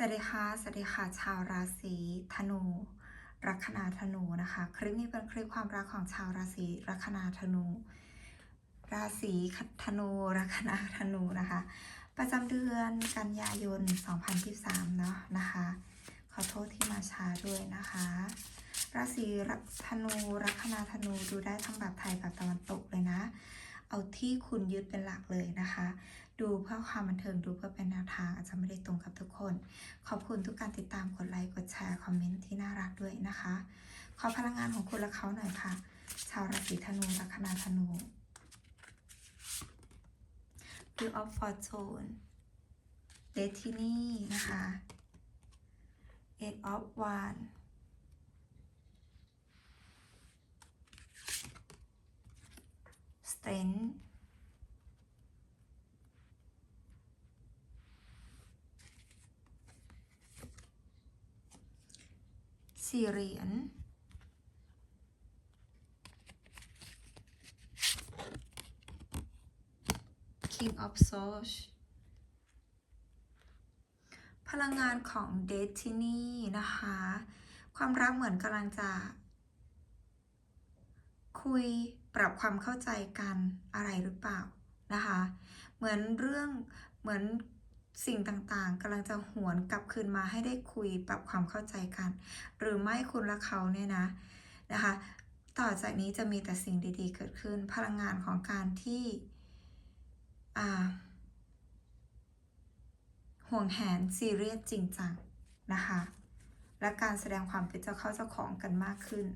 สวัสดีค่ะ สวัสดีค่ะ ชาวราศีธนู ลัคนาธนูนะคะ คลิปนี้เป็นคลิปความรักของชาวราศีลัคนาธนู ราศีธนูลัคนาธนูนะคะ ประจำเดือนกันยายน 2023 เนาะนะคะ ขอโทษที่มาช้าด้วยนะคะ ราศีธนูลัคนาธนูดูได้ทั้งแบบไทยแบบตะวันตกเลยนะ เอาที่คุณยึดเป็นหลักเลยนะคะ ดูเพื่อความบันเทิงดูเพื่อเป็นแนวทางอาจจะไม่ได้ตรงกับทุกคน ขอบคุณทุกการติดตามกดไลค์กดแชร์คอมเมนต์ที่น่ารักด้วยนะคะ ขอพลังงานของคุณและเขาหน่อยค่ะ ชาวราศีธนูลัคนาธนู Wheel of Fortune Destiny นะคะ Eight of w a n d Strength สี่เหรียญ King of Swords พลังงานของ Destiny นะคะ ความรักเหมือนกำลังจะ คุยปรับความเข้าใจกันอะไรหรือเปล่านะคะ เหมือนเรื่องเหมือน สิ่งต่างๆกำลังจะหวนกลับคืนมาให้ได้คุยปรับความเข้าใจกัน หรือไม่คุณและเขาเนี่ยนะนะคะ ต่อจากนี้จะมีแต่สิ่งดีๆ เกิดขึ้น พลังงานของการที่ห่วงแหนซีเรียสจริงจังนะคะ และการแสดงความเป็นเจ้าเข้าเจ้าของกันมากขึ้น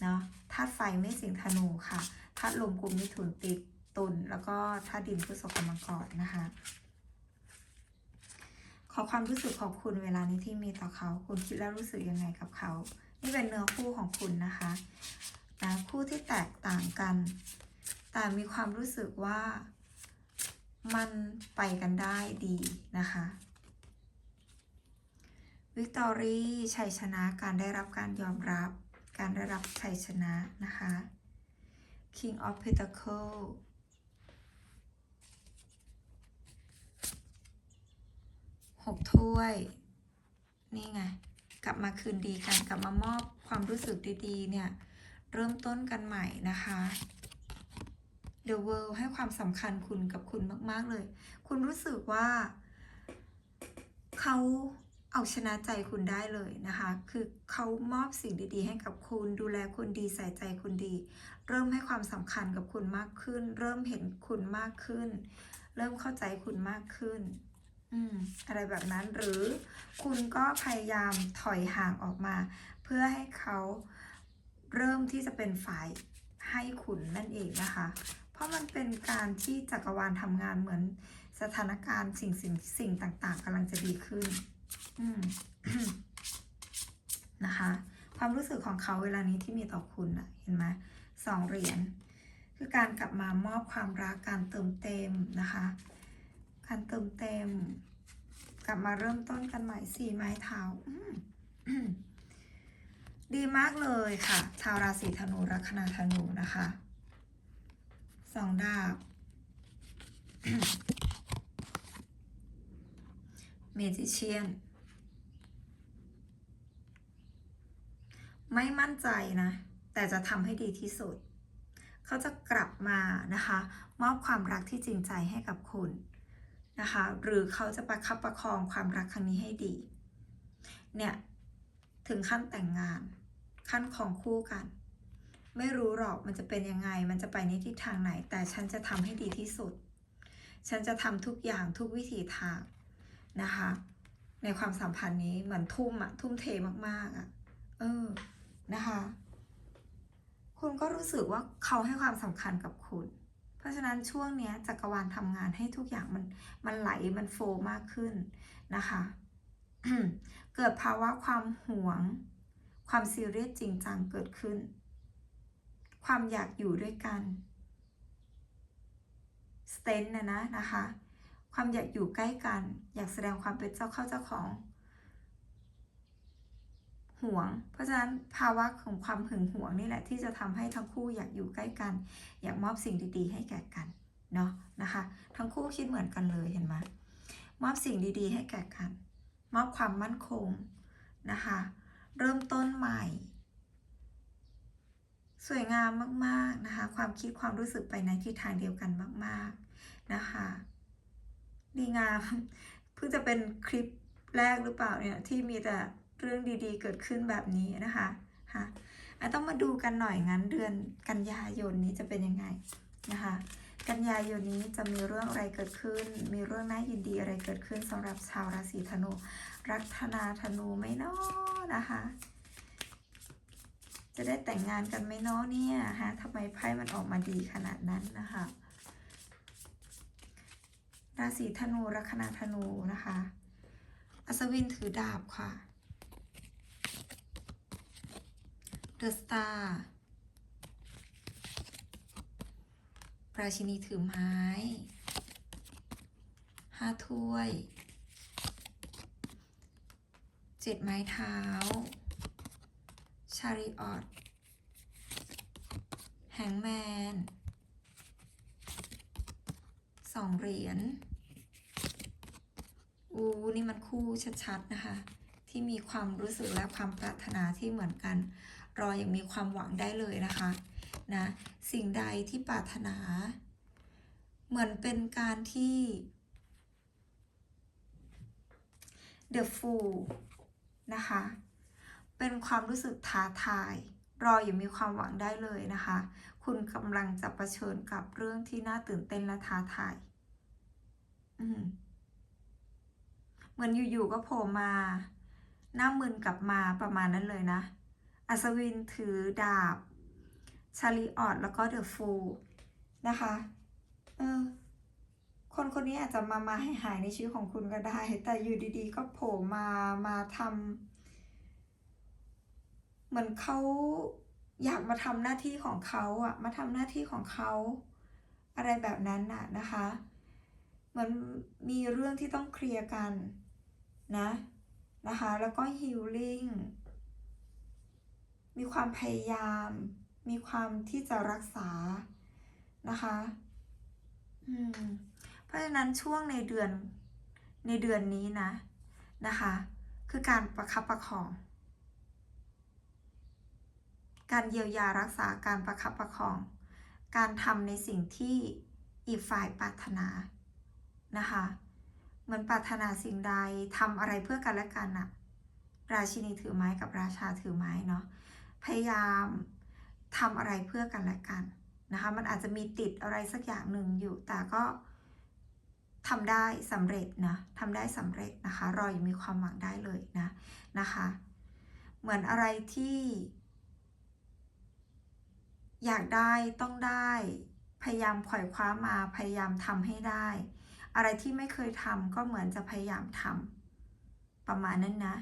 เนาะธาตุไฟไม่สิงธนูค่ะธาตุลมกุมมิถุนติด ตุลแล้วก็ธาตุดินพฤษภมังกรนะคะ ขอความรู้สึกของคุณเวลานี้ที่มีต่อเขา คุณคิดแล้วรู้สึกยังไงกับเขา นี่เป็นเนื้อคู่ของคุณนะคะนะคู่ที่แตกต่างกัน แต่มีความรู้สึกว่ามันไปกันได้ดีนะคะวิกตอรี่ชัยชนะการได้รับการยอมรับ การได้รับชัยชนะนะคะ King of Pentacle หกถ้วย นี่ไง กลับมาคืนดีกัน กลับมามอบความรู้สึกดีๆ เนี่ย เริ่มต้นกันใหม่นะคะ The World ให้ความสำคัญคุณกับคุณมาก ๆ เลย คุณรู้สึกว่า เขาเอาชนะใจคุณได้เลยนะคะ คือเขามอบสิ่งดีๆ ให้กับคุณ ดูแลคุณดีใส่ใจคุณดี เริ่มให้ความสำคัญกับคุณมากขึ้น เริ่มเห็นคุณมากขึ้น เริ่มเข้าใจคุณมากขึ้น อืมอะไรแบบนั้นหรือคุณก็พยายามถอยห่างออกมา เพื่อให้เขาเริ่มที่จะเป็นฝ่ายให้คุณนั่นเองนะคะ เพราะมันเป็นการที่จักรวาลทำงานเหมือนสถานการณ์สิ่งสิ่งสิ่งต่างๆกำลังจะดีขึ้น อืมนะคะ ความรู้สึกของเขาเวลานี้ที่มีต่อคุณอะเห็นไหมสองเหรียญคือการกลับมามอบความรักการเติมเต็มนะคะ การเติมเต็ม กลับมาเริ่มต้นกันใหม่สี่ไม้เท้าดีมากเลยค่ะ ชาวราศีธนูลัคนาธนูนะคะสองดาบเมจิเชียน ไม่มั่นใจนะ แต่จะทำให้ดีที่สุด เขาจะกลับมานะคะ มอบความรักที่จริงใจให้กับคุณ นะคะ หรือเขาจะประคับประคองความรักครั้งนี้ให้ดี เนี่ย ถึงขั้นแต่งงาน ขั้นของคู่กัน ไม่รู้หรอกมันจะเป็นยังไง มันจะไปในทิศทางไหน แต่ฉันจะทำให้ดีที่สุด ฉันจะทำทุกอย่างทุกวิถีทางนะคะ ในความสัมพันธ์นี้เหมือนทุ่มอะทุ่มเทมากๆอะเออนะคะ คุณก็รู้สึกว่าเขาให้ความสำคัญกับคุณ เพราะฉะนั้นช่วงนี้จักรวาลทำงานให้ทุกอย่างมันมันไหลมันโฟล์มากขึ้นนะคะ เกิดภาวะความหวง ความซีเรียสจริงจังเกิดขึ้น ความอยากอยู่ด้วยกันสเตนนะนะนะคะ ความอยากอยู่ใกล้กัน อยากแสดงความเป็นเจ้าเข้าเจ้าของ หวง เพราะฉะนั้นภาวะของความหึงหวงนี่แหละที่จะทำให้ทั้งคู่อยากอยู่ใกล้กัน อยากมอบสิ่งดีๆให้แก่กันเนาะนะคะ ทั้งคู่คิดเหมือนกันเลยเห็นไหมมอบสิ่งดีๆ ให้แก่กัน มอบความมั่นคงนะคะ เริ่มต้นใหม่ สวยงามมากๆนะคะ ความคิดความรู้สึกไปในทิศทางเดียวกันมากๆนะคะดีงามเพิ่งจะเป็นคลิปแรกหรือเปล่าเนี่ยที่มีแต่ เรื่องดีๆ เกิดขึ้นแบบนี้นะคะฮะต้องมาดูกันหน่อยงั้นเดือนกันยายนนี้จะเป็นยังไงนะคะกันยายนนี้จะมีเรื่องอะไรเกิดขึ้น มีเรื่องน่ายินดีอะไรเกิดขึ้นสำหรับชาวราศีธนู รัตนาธนูไหม่นอนะคะ จะได้แต่งงานกันไหมเนาะเนี่ยฮะทำไมไพ่มันออกมาดีขนาดนั้นนะคะ ราศีธนู ลัคนาธนูนะคะ อัศวินถือดาบค่ะ เดอะสตาร์ราชินีถือไม้ห้าถ้วยเจ็ดไม้เท้า ชาริออตแฮงแมนสองเหรียญอูนี่มันคู่ชัด ๆ นะคะ ที่มีความรู้สึกและความปรารถนาที่เหมือนกัน รออย่างมีความหวังได้เลยนะคะนะสิ่งใดที่ปรารถนา เหมือนเป็นการที่ The Fool นะคะ เป็นความรู้สึกท้าทาย รออย่างมีความหวังได้เลยนะคะ คุณกำลังจะะเผชิญกับเรื่องที่น่าตื่นเต้นและท้าทายอืมเหมือนอยู่ๆก็โผล่มา หน้ามึนกลับมาประมาณนั้นเลยนะ อัศวินถือดาบ ชาลีออดแล้วก็เดอะฟูนะคะ เออ คนคนนี้อาจจะมามาให้หายในชีวิตของคุณก็ได้ แต่อยู่ดีๆ ก็โผล่มา มาทำเหมือนเขาอยากมาทำหน้าที่ของเขาอะมาทำหน้าที่ของเขา อะไรแบบนั้นน่ะนะคะ เหมือนมีเรื่องที่ต้องเคลียร์กันนะ นะคะ แล้วก็ฮิลลิ่งมีความพยายาม มีความที่จะรักษานะคะอืมเพราะฉะนั้นช่วงในเดือนในเดือนนี้นะนะคะ คือการประคับประคอง การเยียวยารักษาการประคับประคอง การทำในสิ่งที่อีกฝ่ายปรารถนานะคะ เหมือนปรารถนาสิ่งใดทำอะไรเพื่อกันและกันอะราชินีถือไม้กับราชาถือไม้เนาะพยายามทำอะไรเพื่อกันและกันนะคะมันอาจจะมีติดอะไรสักอย่างหนึ่งอยู่ แต่ก็ทำได้สำเร็จนะทำได้สำเร็จนะคะ รอยังมีความหวังได้เลยนะนะคะ เหมือนอะไรที่ อยากได้ต้องได้ พยายามขวอยคว้ามาพยายามทำให้ได้ อะไรที่ไม่เคยทำก็เหมือนจะพยายามทำประมาณนั้นนะ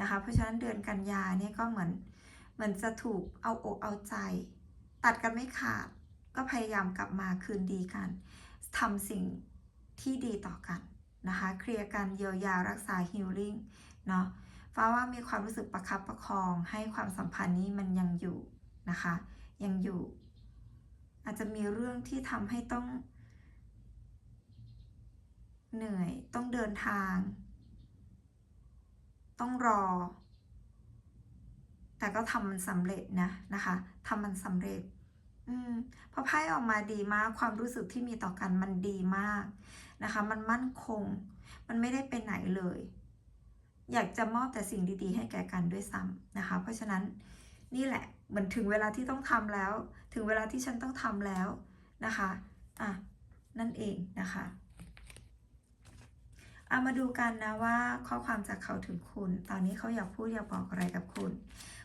นะคะ เพราะฉะนั้นเดือนกันยาเนี่ยก็เหมือนเหมือนจะถูกเอาอกเอาใจ ตัดกันไม่ขาดก็พยายามกลับมาคืนดีกันทำสิ่งที่ดีต่อกันนะคะ เคลียร์กันเยียวยารักษาฮิลลิ่งเนาะฟ้าว่ามีความรู้สึกประคับประคองให้ความสัมพันธ์นี้มันยังอยู่นะคะ ยังอยู่ อาจจะมีเรื่องที่ทำให้ต้อง เหนื่อยต้องเดินทาง ต้องรอ แต่ก็ทำมันสำเร็จนะนะคะทำมันสำเร็จ อืมพอไพ่ออกมาดีมากความรู้สึกที่มีต่อกันมันดีมากนะคะ มันมั่นคง มันไม่ได้ไปไหนเลย อยากจะมอบแต่สิ่งดีๆ ให้แก่กันด้วยซ้ำนะคะ เพราะฉะนั้นนี่แหละเหมือนถึงเวลาที่ต้องทำแล้ว ถึงเวลาที่ฉันต้องทำแล้วนะคะ อะ นั่นเองนะคะ เอามาดูกันนะว่าข้อความจากเขาถึงคุณ ตอนนี้เขาอยากพูดอยากบอกอะไรกับคุณ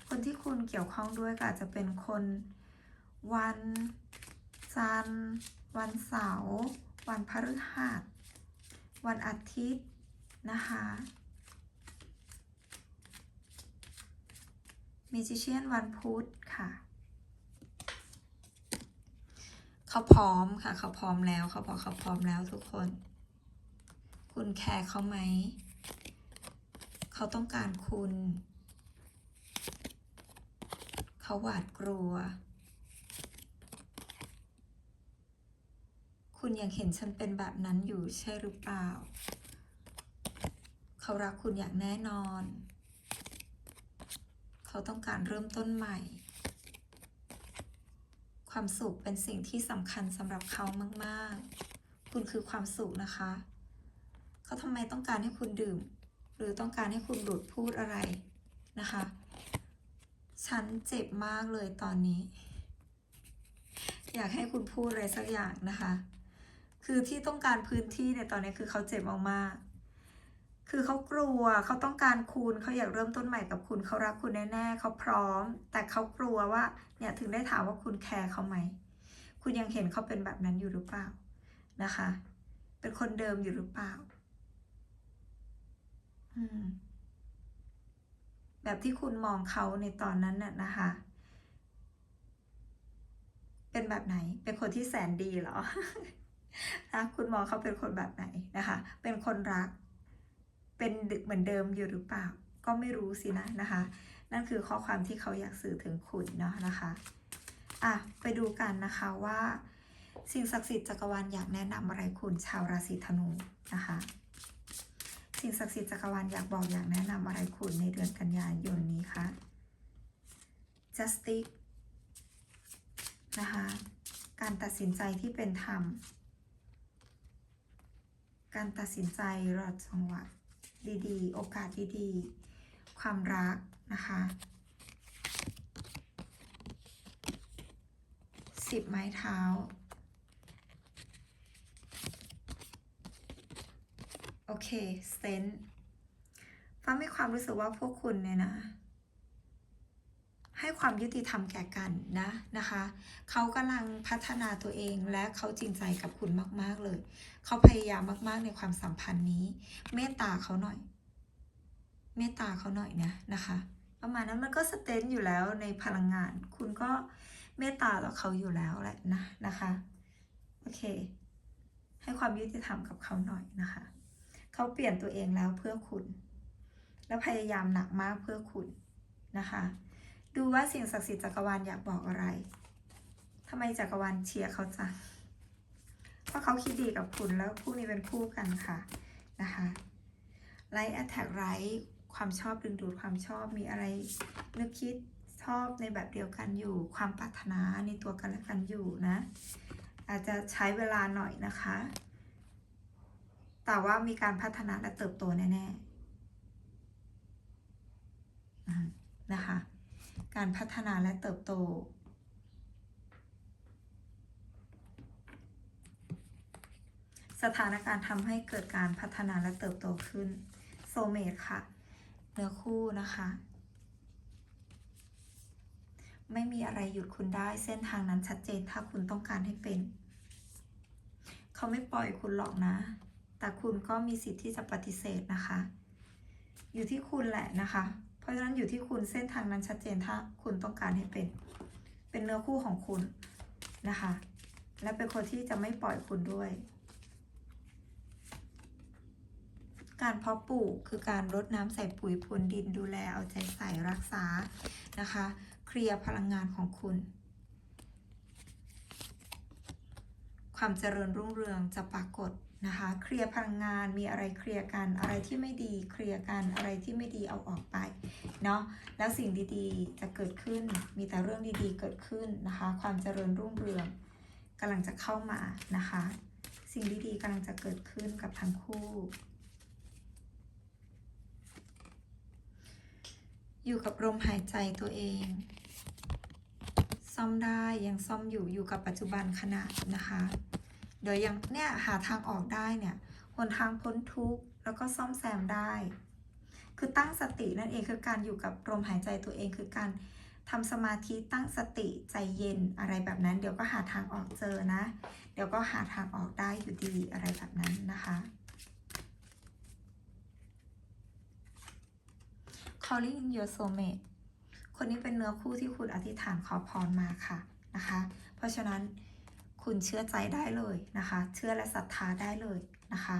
คนที่คุณเกี่ยวข้องด้วยก็อาจจะเป็นคน วันจันทร์วันเสาร์วันพฤหัสวันอาทิตย์นะคะมิจิเชียนวันพุธค่ะ เขาพร้อมค่ะ เขาพร้อมแล้วเขาบอกเขาพร้อมแล้วทุกคน คุณแคร์เขาไหม เขาต้องการคุณ เขาหวาดกลัว คุณยังเห็นฉันเป็นแบบนั้นอยู่ใช่หรือเปล่า เขารักคุณอย่างแน่นอน เขาต้องการเริ่มต้นใหม่ ความสุขเป็นสิ่งที่สำคัญสำหรับเขามาก ๆ คุณคือความสุขนะคะ เขาทำไมต้องการให้คุณดื่ม หรือต้องการให้คุณหลุดพูดอะไรนะคะ ฉันเจ็บมากเลยตอนนี้ อยากให้คุณพูดอะไรสักอย่างนะคะ คือที่ต้องการพื้นที่เนี่ยตอนนี้คือเขาเจ็บมากๆคือเขากลัวเขาต้องการคุณเขาอยากเริ่มต้นใหม่กับคุณเขารักคุณแน่ๆเขาพร้อม แต่เขากลัวว่าเนี่ยถึงได้ถามว่าคุณแคร์เขาไหมคุณยังเห็นเขาเป็นแบบนั้นอยู่หรือเปล่านะคะ เป็นคนเดิมอยู่หรือเปล่า แบบที่คุณมองเขาในตอนนั้นน่ะนะคะ เป็นแบบไหน เป็นคนที่แสนดีเหรอนะคุณมองเขาเป็นคนแบบไหนนะคะ เป็นคนรัก เป็นเหมือนเดิมอยู่หรือเปล่า ก็ไม่รู้สินะนะคะ นั่นคือข้อความที่เขาอยากสื่อถึงคุณเนาะนะคะอะไปดูกันนะคะว่า สิ่งศักดิ์สิทธิ์จักรวาลอยากแนะนำอะไรคุณชาวราศีธนูนะคะ สิ่งศักดิ์สิทธิ์จักรวาลอยากบอกอยากแนะนำอะไรคุณในเดือนกันยายนนี้คะ justice นะคะ การตัดสินใจที่เป็นธรรม การตัดสินใจรอจังหวะดีๆ โอกาสดีๆ ความรักนะคะสิบไม้เท้า โอเคเซนฟ้ามีความรู้สึกว่าพวกคุณเนี่ยนะ ให้ความยุติธรรมแก่กันนะนะคะเขากำลังพัฒนาตัวเองและเขาจริงใจกับคุณมาก ๆเลย เขาพยายามมาก ๆ ในความสัมพันธ์นี้ เมตตาเขาหน่อย เมตตาเขาหน่อยนะนะคะ ประมาณนั้นมันก็สเตนอยู่แล้วในพลังงาน คุณก็เมตตาต่อเขาอยู่แล้วแหละนะนะคะโอเค ให้ความยุติธรรมกับเขาหน่อยนะคะ เขาเปลี่ยนตัวเองแล้วเพื่อคุณ และพยายามหนักมากเพื่อคุณนะคะ ดูว่าสิ่งศักดิ์สิทธิ์จักรวาลอยากบอกอะไรทำไมจักรวาลเชียร์เขาจังเพราะเขาคิดดีกับคุณแล้วคู่นี้เป็นคู่กันค่ะนะคะไลท์แอตแทกไรความชอบดึงดูดความชอบมีอะไรนึกคิดชอบในแบบเดียวกันอยู่ ความปรารถนาในตัวกันและกันอยู่นะ อาจจะใช้เวลาหน่อยนะคะ แต่ว่ามีการพัฒนาและเติบโตแน่ๆนะคะ การพัฒนาและเติบโต สถานการณ์ทำให้เกิดการพัฒนาและเติบโตขึ้น โซเมตค่ะ เนื้อคู่นะคะ ไม่มีอะไรหยุดคุณได้ เส้นทางนั้นชัดเจนถ้าคุณต้องการให้เป็น เขาไม่ปล่อยคุณหรอกนะ แต่คุณก็มีสิทธิ์ที่จะปฏิเสธนะคะ อยู่ที่คุณแหละนะคะ เพราะฉะนั้นอยู่ที่คุณเส้นทางนั้นชัดเจนถ้าคุณต้องการให้เป็น เป็นเนื้อคู่ของคุณนะคะ และเป็นคนที่จะไม่ปล่อยคุณด้วย การเพาะปลูกคือการรดน้ำใส่ปุ๋ยพรวนดินดูแลเอาใจใส่รักษานะคะ เคลียร์พลังงานของคุณความเจริญรุ่งเรืองจะปรากฏ นะคะเคลียร์พลังงานมีอะไรเคลียร์กันอะไรที่ไม่ดีเคลียร์กันอะไรที่ไม่ดีเอาออกไปเนาะแล้วสิ่งดีๆจะเกิดขึ้นมีแต่เรื่องดีๆเกิดขึ้นนะคะ ความเจริญรุ่งเรืองกำลังจะเข้ามานะคะ สิ่งดีๆกำลังจะเกิดขึ้นกับทั้งคู่ อยู่กับลมหายใจตัวเอง ซ่อมได้ยังซ่อมอยู่อยู่กับปัจจุบันขณะนะคะ เดี๋ยวยังเนี่ยหาทางออกได้เนี่ยหนทางพ้นทุกข์แล้วก็ซ่อมแซมได้ คือตั้งสตินั่นเองคือการอยู่กับลมหายใจตัวเองคือการทำสมาธิตั้งสติใจเย็นอะไรแบบนั้น เดี๋ยวก็หาทางออกเจอนะ เดี๋ยวก็หาทางออกได้อยู่ดีอะไรแบบนั้นนะคะ calling in your soulmate คนนี้เป็นเนื้อคู่ที่คุณอธิษฐานขอพรมาค่ะนะคะ เพราะฉะนั้น คุณเชื่อใจได้เลยนะคะ เชื่อและศรัทธาได้เลยนะคะ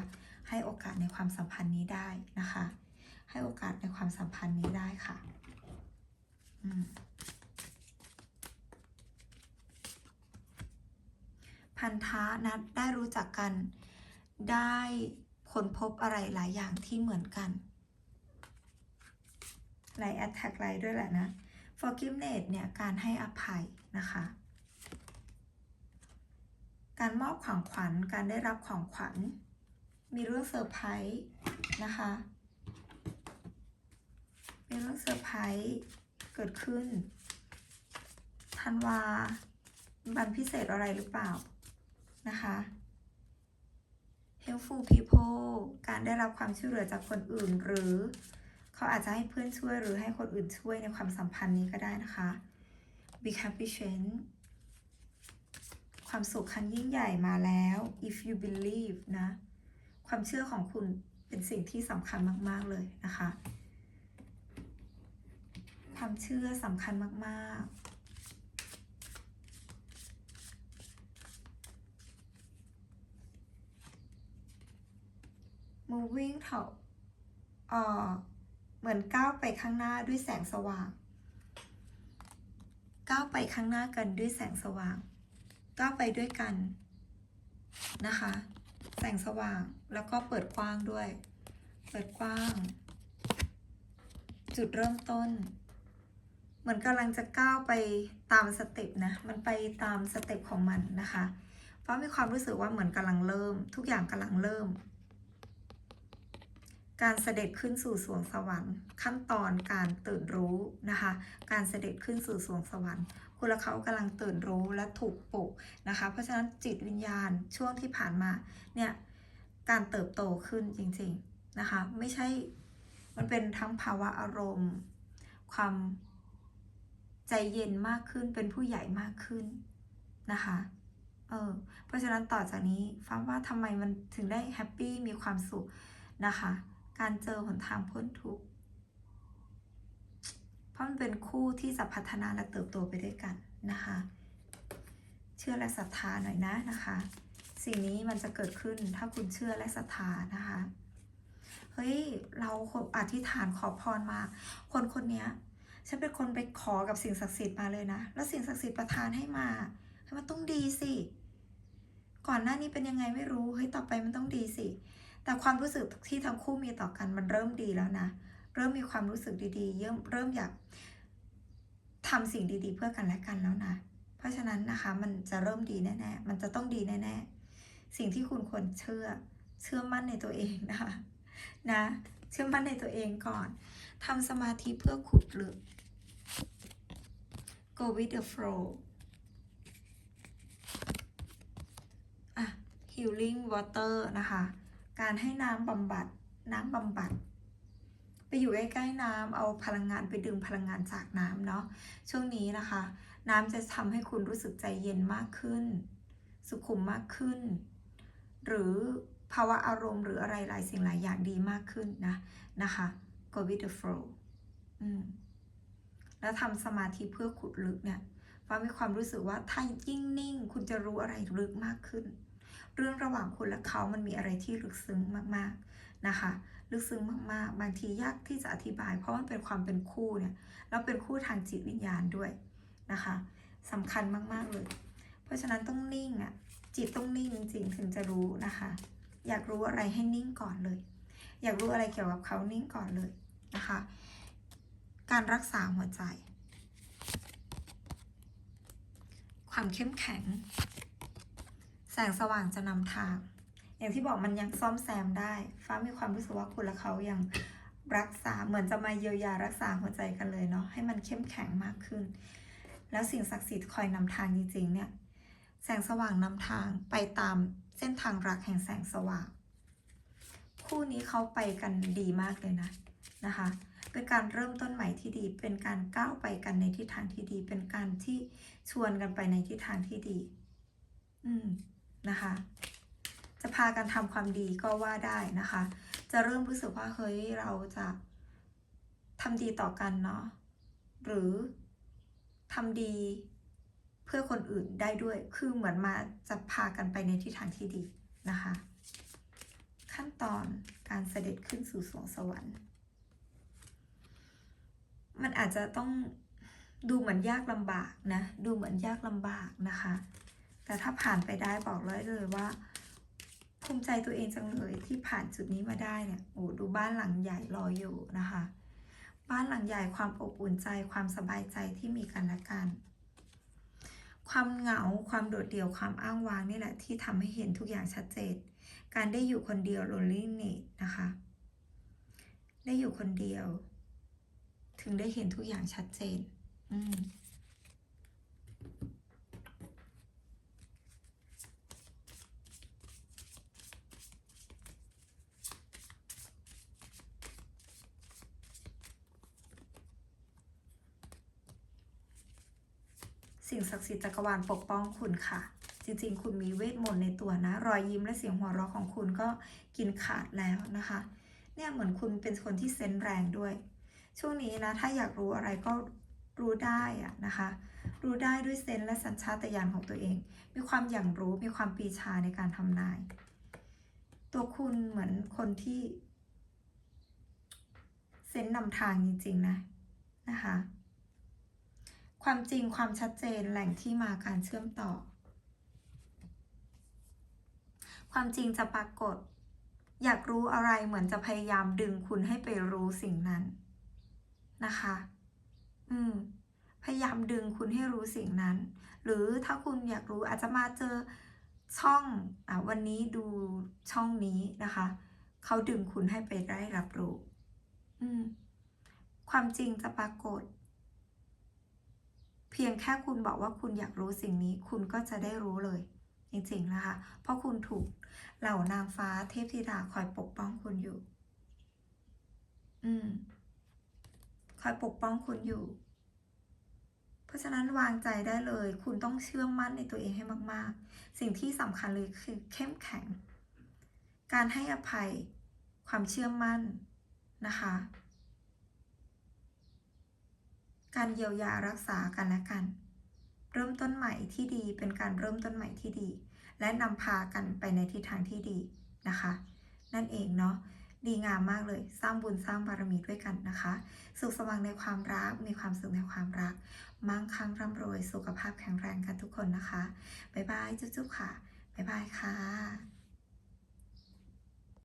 ให้โอกาสในความสัมพันธ์นี้ได้นะคะ ให้โอกาสในความสัมพันธ์นี้ได้ค่ะอืมพันธะนัดได้รู้จักกันได้ค้นพบอะไรหลายอย่างที่เหมือนกันไลน์ attack ไลด้วยแหละนะ forgiveness เนี่ย การให้อภัยนะคะ การมอบของขวัญ การได้รับของขวัญ มีเรื่องเซอร์ไพรส์นะคะ มีเรื่องเซอร์ไพรส์เกิดขึ้น ธันวาบันพิเศษอะไรหรือเปล่านะคะ helpful people การได้รับความช่วยเหลือจากคนอื่น หรือเขาอาจจะให้เพื่อนช่วยหรือให้คนอื่นช่วยในความสัมพันธ์นี้ก็ได้นะคะ big happy change ความสุขครั้งยิ่งใหญ่มาแล้ว if you believe นะ ความเชื่อของคุณเป็นสิ่งที่สำคัญมาก ๆ เลยนะคะ ความเชื่อสำคัญมากๆ moving เถอะเอ่อ เหมือนก้าวไปข้างหน้าด้วยแสงสว่าง ก้าวไปข้างหน้ากันด้วยแสงสว่าง ก้าวไปด้วยกันนะคะ แสงสว่างแล้วก็เปิดกว้างด้วย เปิดกว้าง จุดเริ่มต้น เหมือนกำลังจะก้าวไปตามสเต็ปนะ มันไปตามสเต็ปของมันนะคะ เพราะมีความรู้สึกว่าเหมือนกำลังเริ่ม ทุกอย่างกำลังเริ่ม การเสด็จขึ้นสู่สวงสวรรค์ ขั้นตอนการตื่นรู้นะคะ การเสด็จขึ้นสู่สวงสวรรค์คุณละเขากำลังตื่นรู้และถูกปลุกนะคะ เพราะฉะนั้นจิตวิญญาณช่วงที่ผ่านมาเนี่ยการเติบโตขึ้นจริงๆนะคะ ไม่ใช่มันเป็นทั้งภาวะอารมณ์ ความใจเย็นมากขึ้นเป็นผู้ใหญ่มากขึ้นนะคะเออเพราะฉะนั้นต่อจากนี้ฟ้าว่าทำไมมันถึงได้แฮปปี้มีความสุขนะคะ การเจอหนทางพ้นทุกข์เพราะมันเป็นคู่ที่จะพัฒนาและเติบโตไปด้วยกันนะคะ เชื่อและศรัทธาหน่อยนะนะคะ สิ่งนี้มันจะเกิดขึ้นถ้าคุณเชื่อและศรัทธานะคะเฮ้ยเราอธิษฐานขอพรมา คนคนนี้ฉันเป็นคนไปขอกับสิ่งศักดิ์สิทธิ์มาเลยนะ แล้วสิ่งศักดิ์สิทธิ์ประทานให้มาให้มันต้องดีสิ ก่อนหน้านี้เป็นยังไงไม่รู้ เฮ้ย ต่อไปมันต้องดีสิ แต่ความรู้สึกที่ทั้งคู่มีต่อกันมันเริ่มดีแล้วนะ เริ่มมีความรู้สึกดีๆ เริ่มเริ่มอยากทำสิ่งดีๆ เพื่อกันและกันแล้วนะ เพราะฉะนั้นนะคะมันจะเริ่มดีแน่ๆ มันจะต้องดีแน่ๆ สิ่งที่คุณควรเชื่อ เชื่อมั่นในตัวเองนะคะนะ เชื่อมั่นในตัวเองก่อนทำสมาธิเพื่อขุดลึก go with the flow อะ healing water นะคะ การให้น้ำบำบัดน้ำบำบัด ไปอยู่ใกล้ๆน้ำเอาพลังงานไปดึงพลังงานจากน้ำเนาะช่วงนี้นะคะ น้ำจะทำให้คุณรู้สึกใจเย็นมากขึ้น สุขุมมากขึ้น หรือภาวะอารมณ์หรืออะไรหลายสิ่งหลายอย่างดีมากขึ้นนะนะคะ go with the flow แล้วทำสมาธิเพื่อขุดลึกเนี่ยฟ้ามีความรู้สึกว่าถ้ายิ่งนิ่ง คุณจะรู้อะไรลึกมากขึ้น เรื่องระหว่างคุณและเขามันมีอะไรที่ลึกซึ้งมากๆนะคะ ลึกซึ้งมากๆ บางทียากที่จะอธิบาย เพราะมันเป็นความเป็นคู่เนี่ยแล้วเป็นคู่ทางจิตวิญญาณด้วยนะคะสำคัญมากๆเลย เพราะฉะนั้นต้องนิ่งอะจิตต้องนิ่งจริงๆถึงจะรู้นะคะ อยากรู้อะไรให้นิ่งก่อนเลย อยากรู้อะไรเกี่ยวกับเขานิ่งก่อนเลยนะคะ การรักษาหัวใจ ความเข้มแข็ง แสงสว่างจะนำทาง อย่างที่บอกมันยังซ่อมแซมได้ ฟ้ามีความรู้สึกว่าคุณและเขายังรักษาเหมือนจะมาเยียวยารักษาหัวใจกันเลยเนาะให้มันเข้มแข็งมากขึ้น แล้วสิ่งศักดิ์สิทธิ์คอยนำทางจริงๆเนี่ยแสงสว่างนำทางไปตามเส้นทางรักแห่งแสงสว่าง คู่นี้เขาไปกันดีมากเลยนะนะคะ เป็นการเริ่มต้นใหม่ที่ดี เป็นการก้าวไปกันในทิศทางที่ดี เป็นการที่ชวนกันไปในทิศทางที่ดี อืม นะคะ จะพากันทำความดีก็ว่าได้นะคะ จะเริ่มรู้สึกว่าเฮ้ยเราจะทำดีต่อกันเนาะหรือทำดีเพื่อคนอื่นได้ด้วย คือเหมือนมาจะพากันไปในทิศทางที่ดีนะคะ ขั้นตอนการเสด็จขึ้นสู่สวงสวรรค์ มันอาจจะต้องดูเหมือนยากลำบากนะ ดูเหมือนยากลำบากนะคะ แต่ถ้าผ่านไปได้บอกเลยเลยว่า ภูมิใจตัวเองจังเลยที่ผ่านจุดนี้มาได้เนี่ยโอ้ดูบ้านหลังใหญ่รออยู่นะคะ บ้านหลังใหญ่ความอบอุ่นใจความสบายใจที่มีกันและกัน ความเหงาความโดดเดี่ยวความอ้างว้างนี่แหละที่ทำให้เห็นทุกอย่างชัดเจนการได้อยู่คนเดียว loneliness นะคะ ได้อยู่คนเดียว ถึงได้เห็นทุกอย่างชัดเจน อืม สิ่งศักดิ์สิทธิ์จักรวาลปกป้องคุณค่ะ จริงๆ คุณมีเวทมนต์ในตัวนะ รอยยิ้มและเสียงหัวเราะของคุณก็กินขาดแล้วนะคะ เนี่ยเหมือนคุณเป็นคนที่เซนแรงด้วย ช่วงนี้นะ ถ้าอยากรู้อะไรก็รู้ได้อะนะคะ รู้ได้ด้วยเซนและสัญชาตญาณของตัวเอง มีความอย่างรู้ มีความปีชาในการทำนาย ตัวคุณเหมือนคนที่เซนนำทางจริงๆนะนะคะ ความจริงความชัดเจนแหล่งที่มาการเชื่อมต่อ ความจริงจะปรากฏ อยากรู้อะไรเหมือนจะพยายามดึงคุณให้ไปรู้สิ่งนั้นนะคะ อืม พยายามดึงคุณให้รู้สิ่งนั้น หรือถ้าคุณอยากรู้อาจจะมาเจอช่องอะวันนี้ดูช่องนี้นะคะ เขาดึงคุณให้ไปได้รับรู้ อืม ความจริงจะปรากฏ เพียงแค่คุณบอกว่าคุณอยากรู้สิ่งนี้ คุณก็จะได้รู้เลย จริงๆนะคะ เพราะคุณถูกเหล่านางฟ้าเทพธิดาคอยปกป้องคุณอยู่ อืม คอยปกป้องคุณอยู่ เพราะฉะนั้นวางใจได้เลย คุณต้องเชื่อมั่นในตัวเองให้มากๆ สิ่งที่สำคัญเลยคือเข้มแข็ง การให้อภัย ความเชื่อมั่นนะคะ การเยียวยารักษากันและกัน เริ่มต้นใหม่ที่ดีเป็นการเริ่มต้นใหม่ที่ดี และนำพากันไปในทิศทางที่ดีนะคะ นั่นเองเนาะดีงามมากเลยสร้างบุญสร้างบารมีด้วยกันนะคะ สุขสว่างในความรัก มีความสุขในความรัก มั่งคั่งร่ำรวยสุขภาพแข็งแรงกันทุกคนนะคะ บ๊ายบาย จุ๊บๆค่ะ บ๊ายบายค่ะ